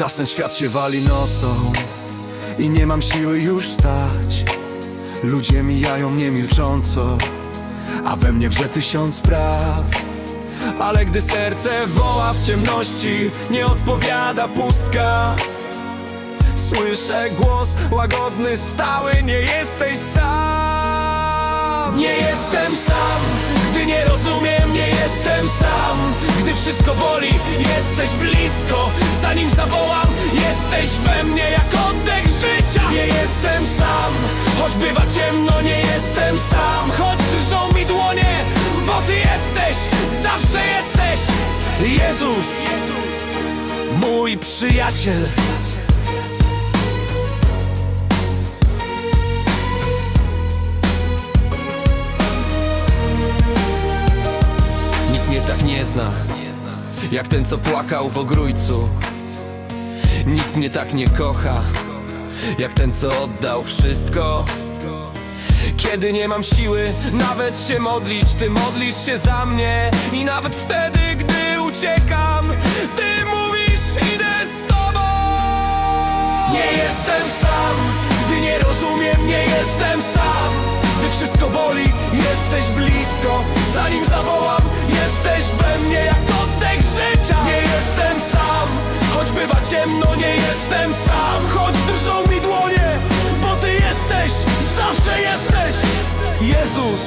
Czasem świat się wali nocą I nie mam siły już wstać. Ludzie mijają mnie milcząco A we mnie wrze tysiąc spraw. Ale gdy serce woła w ciemności Nie odpowiada pustka. Słyszę głos łagodny, stały Nie jesteś sam. Nie jestem sam Gdy nie rozumiem, nie jestem sam Gdy wszystko boli, jesteś blisko. Zanim zawołam, jesteś we mnie jak oddech życia. Nie jestem sam Choć bywa ciemno, nie jestem sam. Choć drżą mi dłonie Bo Ty jesteś, zawsze jesteś. Jezus Mój przyjaciel. Nikt mnie tak nie zna Jak ten co płakał w ogrójcu. Nikt mnie tak nie kocha. Jak ten co oddał wszystko. Kiedy nie mam siły nawet się modlić Ty modlisz się za mnie. I nawet wtedy gdy uciekam Ty mówisz idę z tobą. Nie jestem sam Gdy nie rozumiem nie jestem sam. Gdy wszystko boli jesteś blisko. Zanim zawołam jesteś we mnie jak życia. Nie jestem sam Choć bywa ciemno nie jestem sam. Choć drżą mi dłonie Bo ty jesteś, zawsze jesteś. Jezus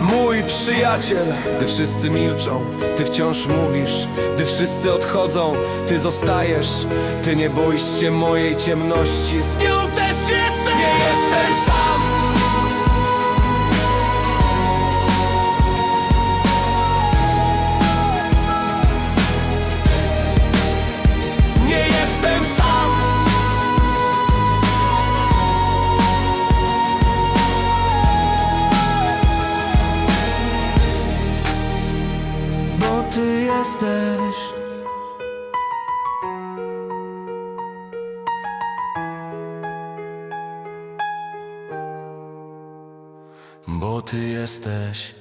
Mój przyjaciel. Gdy wszyscy milczą, ty wciąż mówisz. Gdy wszyscy odchodzą, ty zostajesz. Ty nie boisz się mojej ciemności. Z nią też jestem Nie jestem sam jesteś. Bo ty jesteś